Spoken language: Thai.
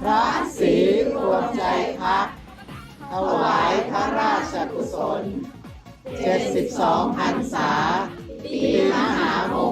พระศรีรวมใจพัก ถวายพระราชกุศล 72พรรษาปีมหามง